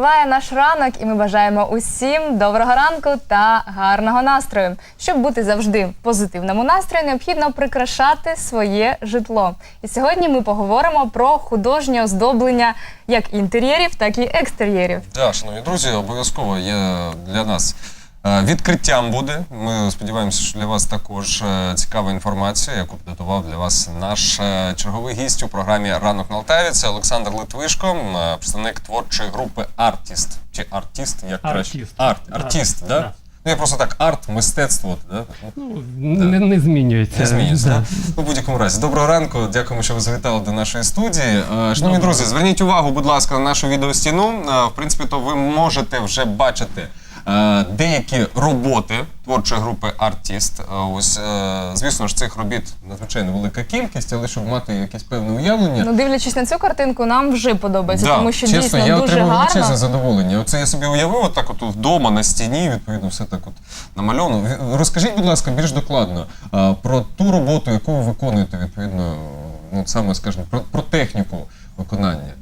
триває наш ранок, і ми бажаємо усім доброго ранку та гарного настрою. Щоб бути завжди в позитивному настрої, необхідно прикрашати своє житло. І сьогодні ми поговоримо про художнє оздоблення як інтер'єрів, так і екстер'єрів. Так, шановні друзі, обов'язково є для нас відкриттям буде. Ми сподіваємося, що для вас також е, цікава інформація, яку підготував для вас наш е, черговий гість у програмі Ранок на Алтаві. Це Олександр Литвишко, е, представник творчої групи Артіст. Чи артіст, як краще? Артіст. Арт, артіст, да? да. Ну, я просто так, арт, мистецтво. Да? Ну, не, не змінюється. Не змінюється. Да. Да. Ну, в будь-якому разі. Доброго ранку. Дякуємо, що ви завітали до нашої студії. Е, Шановні друзі, зверніть увагу, будь ласка, на нашу відеостіну. Е, В принципі, то ви можете вже бачити. Е, Деякі роботи творчої групи Артіст. Е, Ось, е, звісно ж, цих робіт надзвичайно велика кількість, але щоб мати якесь певне уявлення. Ну, дивлячись на цю картинку, нам вже подобається, Да, тому що чесно, дійсно я дуже отримав величезне задоволення. Оце я собі уявив, отак от вдома на стіні, відповідно, все так от намальовано. Розкажіть, будь ласка, більш докладно про ту роботу, яку ви виконуєте, відповідно, ну саме скажімо, про, про техніку виконання.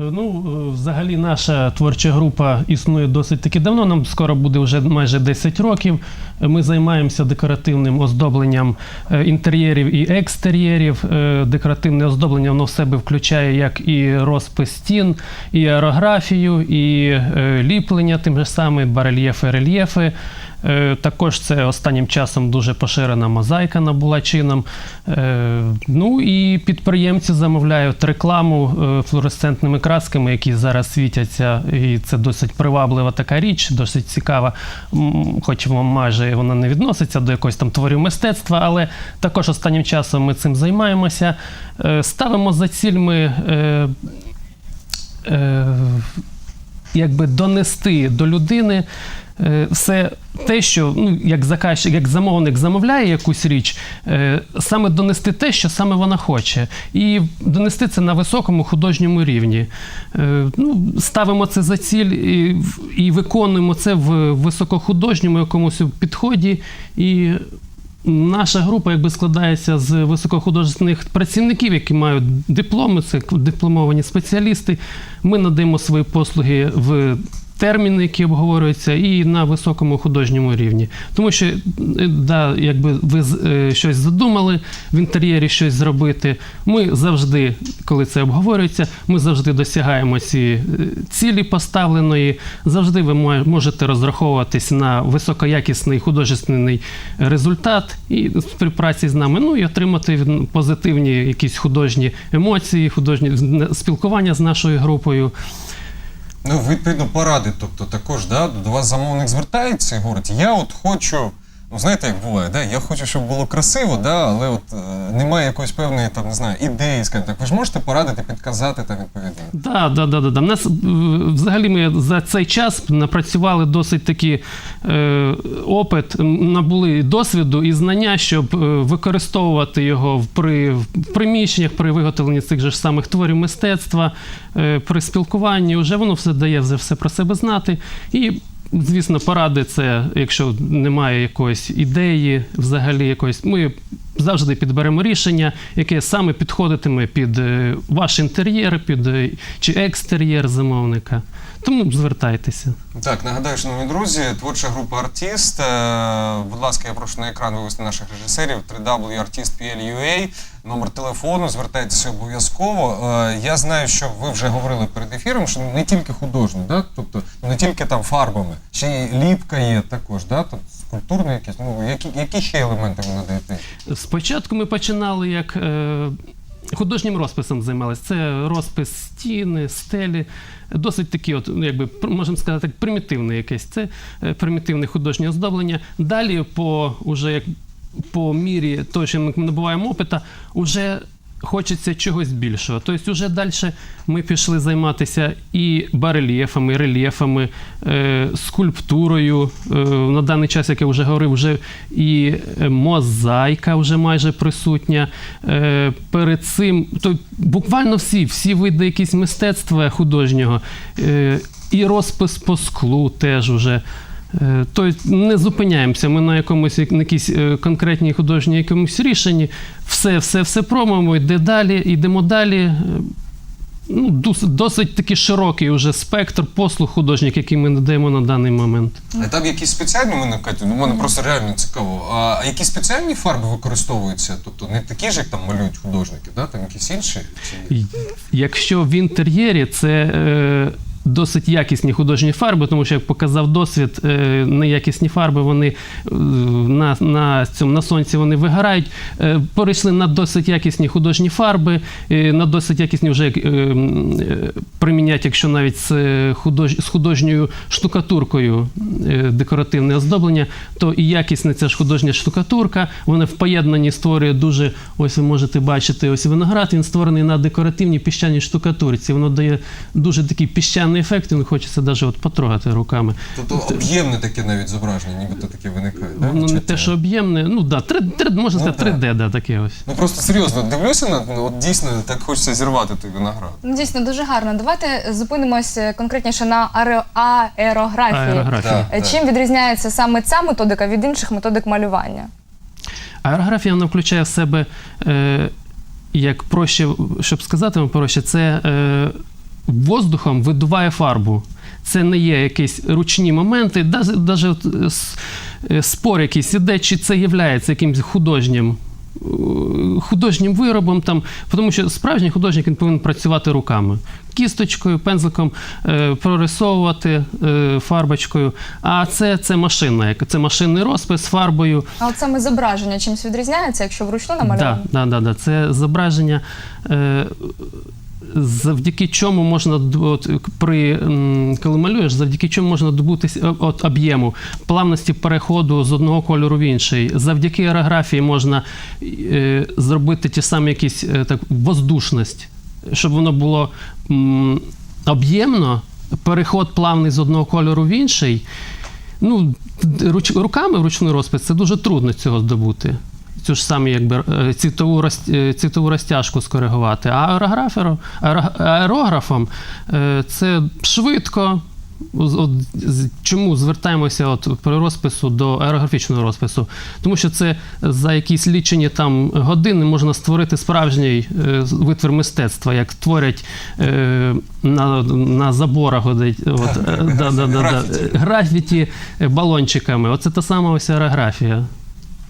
Ну, е, взагалі, наша творча група існує досить таки давно. Нам скоро буде вже майже 10 років. Ми займаємося декоративним оздобленням е, інтер'єрів і екстер'єрів. Е, Декоративне оздоблення воно в себе включає як і розпис стін, і аерографію, і ліплення, тим же самим барельєфи, рельєфи. Е, Також це останнім часом дуже поширена мозаїка набула чином. Е, Ну і підприємці замовляють рекламу е, флуоресцентними красками, які зараз світяться. І це досить приваблива така річ, досить цікава. Хоч майже вона не відноситься до якогось там творів мистецтва, але також останнім часом ми цим займаємося. Ставимо за ціль ми. якби донести до людини все те, що ну, як заказчик, як замовник замовляє якусь річ, е, саме донести те, що саме вона хоче, і донести це на високому художньому рівні. Е, Ну, ставимо це за ціль і, і виконуємо це в високохудожньому якомусь підході. І Наша група якби складається з високохудожественних працівників, які мають дипломи, це дипломовані спеціалісти. Ми надаємо свої послуги в терміни, які обговорюються, і на високому художньому рівні. Тому що, е, да, якби ви е, щось задумали в інтер'єрі щось зробити, ми завжди, коли це обговорюється, ми завжди досягаємо ці е, цілі поставленої. Завжди ви можете розраховуватись на високоякісний художественний результат і співпраці з нами, ну і отримати позитивні якісь художні емоції, художні спілкування з нашою групою. Ну, відповідно, поради, тобто також да, до вас замовник звертається і говорить, я от хочу. Ну, знаєте, як буває, да? я хочу, щоб було красиво, да? але от е, немає якоїсь певної там, не знаю, ідеї, скажімо так. Ви ж можете порадити, підказати там відповідно. Да, да, да, да, да. Нас е, взагалі ми за цей час напрацювали досить такий е, опит, набули досвіду і знання, щоб е, використовувати його в- при в приміщеннях, при виготовленні цих же ж самих творів мистецтва, е, при спілкуванні. Вже воно все дає вже все про себе знати. І Звісно, поради це, якщо немає якоїсь ідеї, взагалі якоїсь, ми завжди підберемо рішення, яке саме підходитиме під е, ваш інтер'єр, під е, чи екстер'єр замовника. Тому звертайтеся. Так, нагадаю, шановні друзі, творча група Артіст. Е, Будь ласка, я прошу на екран вивести наших режисерів www.artist.pl.ua, номер телефону, звертайтеся обов'язково. Я знаю, що ви вже говорили перед ефіром, що не тільки художні, да? тобто не тільки там фарбами, ще й ліпка є також, да? тобто скульптурні якісь. Ну, які, які ще елементи ви надаєте? Спочатку ми починали як е, художнім розписом займалися. Це розпис стіни, стелі. Досить такі, от, ну, якби, можемо сказати, примітивне якесь. Це е, примітивне художнє оздоблення. Далі, по, уже як, по мірі того, що ми набуваємо опита, уже хочеться чогось більшого. Тобто, вже далі ми пішли займатися і барельєфами, і рельєфами, е, скульптурою. Е, на даний час, як я вже говорив, вже і е, мозаїка вже майже присутня. Е, перед цим то буквально всі, всі види якісь мистецтва художнього, е, і розпис по склу теж уже. Тобто не зупиняємося. Ми на якомусь на якійсь е, конкретній художній якомусь рішенні. Все, все, все промовимо, йде далі, йдемо далі. Е, ну, дос- досить таки широкий уже спектр послуг художніх, які ми надаємо на даний момент. А там якісь спеціальні мене Катю, ну мене просто реально цікаво. А які спеціальні фарби використовуються? Тобто не такі ж, як там малюють художники, да? там якісь інші? Чи... Якщо в інтер'єрі це е, досить якісні художні фарби, тому що як показав досвід, е, неякісні фарби вони е, на, на, цьому, на сонці вони вигорають. Е, перейшли на досить якісні художні фарби, на досить якісні вже примінять, якщо навіть з, худож, з художньою штукатуркою декоративне оздоблення, то і якісна ця ж художня штукатурка, вона в поєднанні створює дуже, ось ви можете бачити, ось виноград, він створений на декоративній піщаній штукатурці. Воно дає дуже такий піщаний ефект, він хочеться навіть от потрогати руками. Тобто об'ємне таке навіть зображення, нібито таке виникає. Да? Воно не те, що об'ємне, ну да, 3, 3, можна Ну, сказати, 3D, да, таке ось. Ну просто серйозно, дивлюся на ну, от дійсно так хочеться зірвати той виноград. Ну, Дійсно, дуже гарно. Давайте зупинимося конкретніше на аеро- аерографії. Аерографія. Да. Е, Чим відрізняється саме ця методика від інших методик малювання? Аерографія вона включає в себе, е, як проще, щоб сказати вам проще, це е, воздухом видуває фарбу. Це не є якісь ручні моменти, навіть спор якийсь іде, чи це є якимось художнім. е, Художнім виробом, там, тому що справжній художник він повинен працювати руками, кісточкою, пензликом е, прорисовувати е, фарбочкою. А це, це машина, це машинний розпис фарбою. А от саме зображення чимось відрізняється, якщо вручну намальовано? Да, да, да, да. Це зображення, е, завдяки чому можна от, при коли малюєш, завдяки чому можна добутися е, от об'єму, плавності переходу з одного кольору в інший. Завдяки аерографії можна е, зробити ті самі якісь е, так воздушність, щоб воно було об'ємно, переход плавний з одного кольору в інший. Ну, руч, руками вручну розпис це дуже трудно цього здобути. Цю ж самі якби е, цвітову, е, цвітову розтяжку скоригувати. А аерографером, аерографом е, це швидко. От, чому звертаємося от при розпису до аерографічного розпису? Тому що це за якісь лічені там години можна створити справжній е, витвір мистецтва, як творять е, на, на заборах от, от, да, да, да, да, Графіті. балончиками. Оце та сама ось аерографія.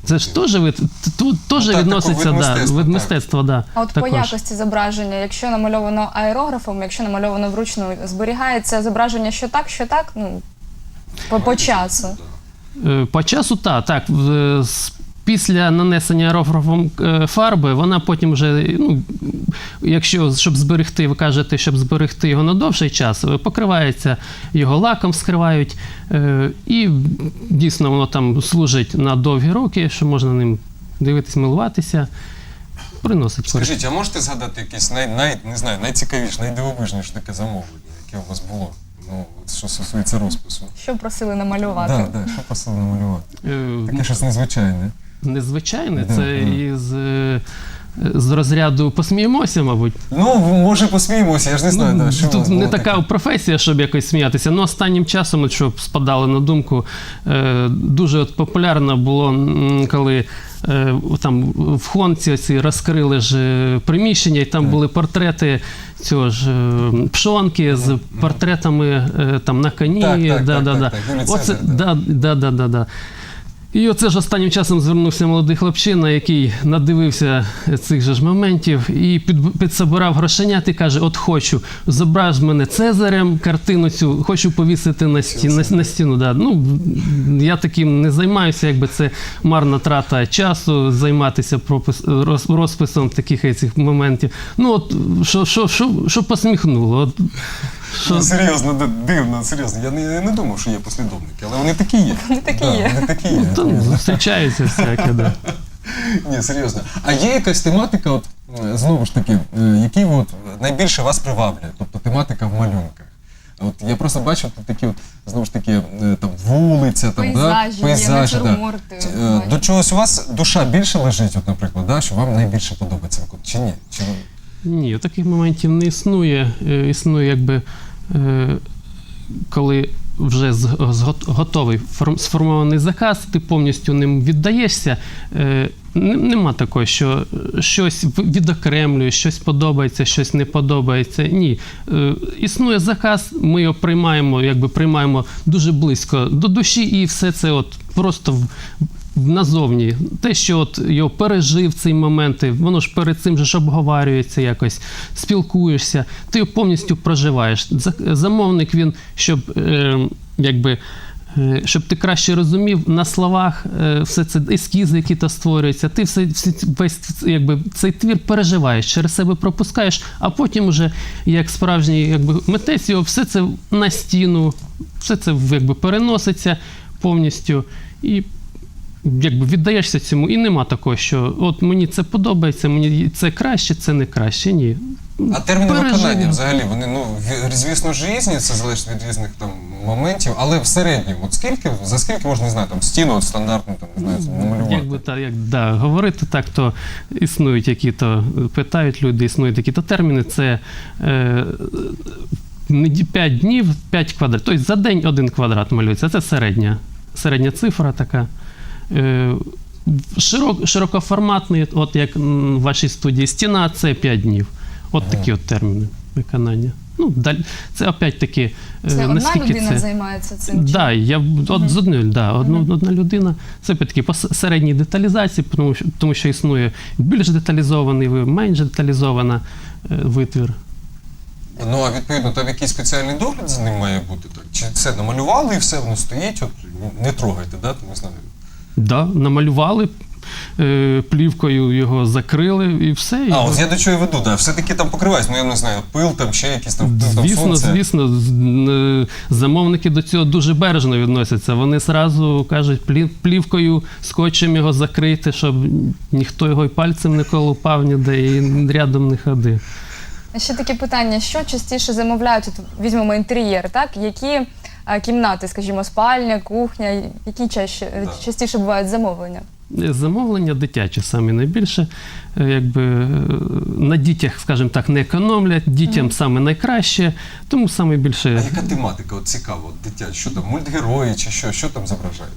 Це ж теж від тут теж Ну, відноситься вид да, мистецтва, вид мистецтва. Да, А от також. по якості зображення, якщо намальовано аерографом, якщо намальовано вручну, зберігається зображення що так, що так, ну по, по часу. Е, По часу та, так. Після нанесення аерографом е, фарби, вона потім вже, ну, якщо щоб зберегти, ви кажете, щоб зберегти його на довший час, е, покривається його лаком, скривають. е, І дійсно воно там служить на довгі роки, що можна ним дивитись, милуватися, приносить. Скажіть, а можете згадати якесь най, най, не знаю, найцікавіше, найдивовижніше таке замовлення, яке у вас було? Ну, що стосується розпису. Що просили намалювати? Так, так, що просили намалювати? Таке щось незвичайне. Незвичайне, це із, е, з розряду посміємося, мабуть. Ну, може посміємося, я ж не знаю, Ну, да, що тут не така таке? професія, щоб якось сміятися. Ну, останнім часом, от, щоб спадало на думку, е, дуже от популярно було, коли е, там в Хонці ці розкрили ж приміщення, і там були портрети цього ж пшонки з портретами е, там на коні. Так, так, да, так, да, так, да. так, Юлій Оце, да, да, да, да, да. І оце ж останнім часом звернувся молодий хлопчина, який надивився цих же ж моментів і під, підсобирав грошенят і каже: От хочу, зображ мене Цезарем, картину цю, хочу повісити на, сті, на, на стіну. Да. Ну, я таким не займаюся, якби це марна трата часу, займатися пропис, роз, розписом таких цих моментів. Ну, от що, що, що, що посміхнуло. От, Ну, серйозно, д- дивно, серйозно. Я не, я не думав, що є послідовники, але вони такі є. Вони такі Да, є. Вони такі є. то, зустрічається всяке, да. Ні, серйозно. А є якась тематика, от е, знову ж таки, е, які от найбільше вас приваблює, тобто тематика в малюнках. От я просто бачив тут такі, от, знову ж таки, е, там вулиця, там, Пейзажі, да? є, пейзажі. Да. Е, бачу. До чогось у вас душа більше лежить, от, наприклад, да? що вам найбільше подобається, чи ні? Чи... ви- Ні, таких моментів не існує. Е, Існує, якби, е, коли вже готовий сформований заказ, ти повністю ним віддаєшся. Е, Нема такого, що щось відокремлює, щось подобається, щось не подобається. Ні. Існує заказ, ми його приймаємо, якби приймаємо дуже близько до душі, і все це от просто назовні. Те, що от його пережив цей момент, воно ж перед цим же ж обговорюється якось, спілкуєшся, ти його повністю проживаєш. Замовник він, щоб е, якби. е, Щоб ти краще розумів на словах е, все це ескізи, які то створюються, ти все, весь якби, цей твір переживаєш, через себе пропускаєш, а потім уже, як справжній якби, митець, його все це на стіну, все це якби, переноситься повністю. І якби віддаєшся цьому, і нема такого, що от мені це подобається, мені це краще, це не краще. Ні. А терміни Пережив. виконання взагалі вони ну звісно ж різні, це залежить від різних там моментів, але в середньому, от скільки за скільки можна не знаю, там стіну от стандартну там не знаю, намалювати. Якби так, як да, говорити так, то існують які то питають люди, існують такі то терміни. Це е, 5 днів, 5 квадратів. Тобто за день один квадрат малюється. Це середня, середня цифра така. Е, широк, широкоформатний, от як в вашій студії стіна, це 5 днів. От такі от терміни виконання. Ну, це опять-таки. е, Це одна наскільки людина це... займається цим. Да, я от з одної, да, одну, одна людина. Це таки по середній деталізації, тому що, тому що існує більш деталізований, менш деталізована е, витвір. Ну а відповідно там якийсь спеціальний догляд за ним має бути так? Чи це намалювали і все воно стоїть? От не трогайте, да? Не знаю. Да, намалювали, е, плівкою його закрили і все. А, от- от я до чого веду, да. Все-таки там покривається, ну я не знаю, пил там, ще якісь там вплив там Звісно, сонце. звісно, замовники до цього дуже бережно відносяться. Вони зразу кажуть, плівкою, скотчем його закрити, щоб ніхто його й пальцем не колупав ніде і рядом не ходив. Ще таке питання: що частіше замовляють? От візьмемо інтер'єр, так? Які е, кімнати, скажімо, спальня, кухня, які чаще, е, Да. частіше бувають замовлення? Замовлення дитячі саме найбільше. Е, Якби е, на дітях, скажімо так, не економлять, дітям саме найкраще, тому саме більше А яка тематика? От цікаво, дитя, що там, мультгерої чи що? Що там зображають?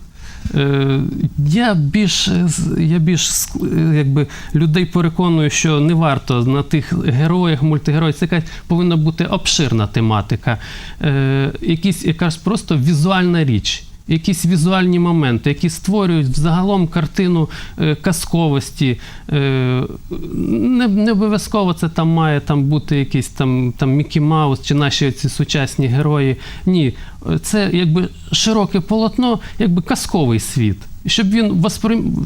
Е, Я більш, е, я більш е, якби, людей переконую, що не варто на тих героях, мультигероїв. Це якась повинна бути обширна тематика, якісь, якась просто візуальна річ. Якісь візуальні моменти, які створюють взагалом картину е, казковості. Е, не, не обов'язково це там має там бути якийсь там, там Мікі Маус чи наші ці сучасні герої. Ні, Е, це якби широке полотно, якби казковий світ, щоб він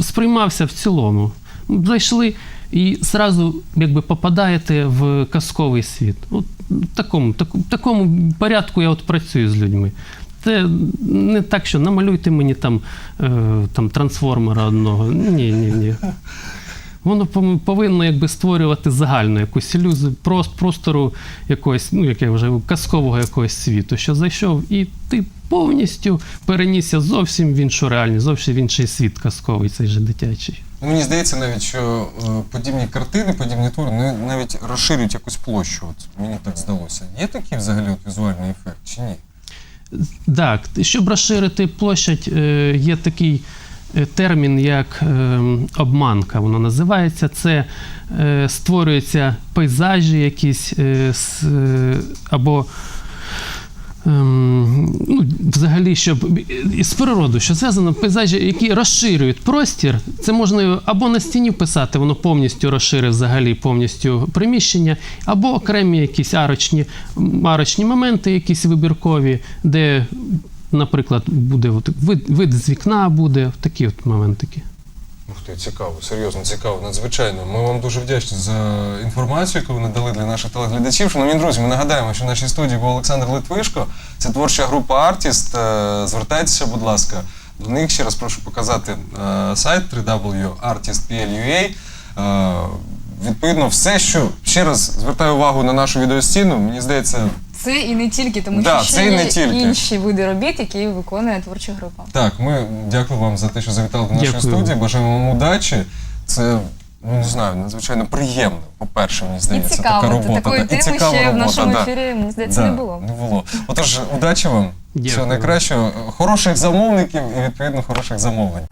сприймався в цілому. Зайшли і зразу якби попадаєте в казковий світ. От в такому, таку- такому порядку я от працюю з людьми. Це не так, що намалюйте мені там, е, там трансформера одного. Ні, ні, ні. Воно повинно якби створювати загальну якусь ілюзію прос- простору якогось, ну яке вже казкового якогось світу, що зайшов, і ти повністю перенісся зовсім в іншу реальність, зовсім в інший світ казковий, цей же дитячий. Ну, мені здається навіть, що е, подібні картини, подібні твори навіть розширюють якусь площу. От мені так здалося. Є такий взагалі от візуальний ефект чи ні? Так, щоб розширити площадь, е, є такий е, термін, як е, обманка, воно називається. Це створюються пейзажі якісь або. Ем, Ну, взагалі, щоб із природи, що зв'язано пейзажі, які розширюють простір, це можна або на стіні писати, воно повністю розширить взагалі повністю приміщення, або окремі якісь арочні, арочні моменти, якісь вибіркові, де, наприклад, буде от вид, вид з вікна буде, такі от моментики. Ух ти, цікаво, серйозно, цікаво, надзвичайно. Ми вам дуже вдячні за інформацію, яку ви надали для наших телеглядачів. Шановні друзі, ми нагадаємо, що в нашій студії був Олександр Литвишко. Це творча група Артіст. Е, Звертайтеся, будь ласка, до них. Ще раз прошу показати е, сайт www.artist.pl.ua. Е, Відповідно, все, що ще раз звертаю увагу на нашу відеостіну, мені здається, Це і не тільки, тому Да, що це ще і не є тільки. інші види робіт, які виконує творча група. Так, ми дякуємо вам за те, що завітали до нашої Дякую. студії. Бажаємо вам удачі. Це ну не знаю, надзвичайно приємним. По-перше, мені І здається, цікаво, така робота. такої да, і теми цікава ще в нашому да. ефірі, мені здається, Да, не було. Не було. Отож, удачі вам, Дякую. всього найкращого, хороших замовників і відповідно хороших замовлень.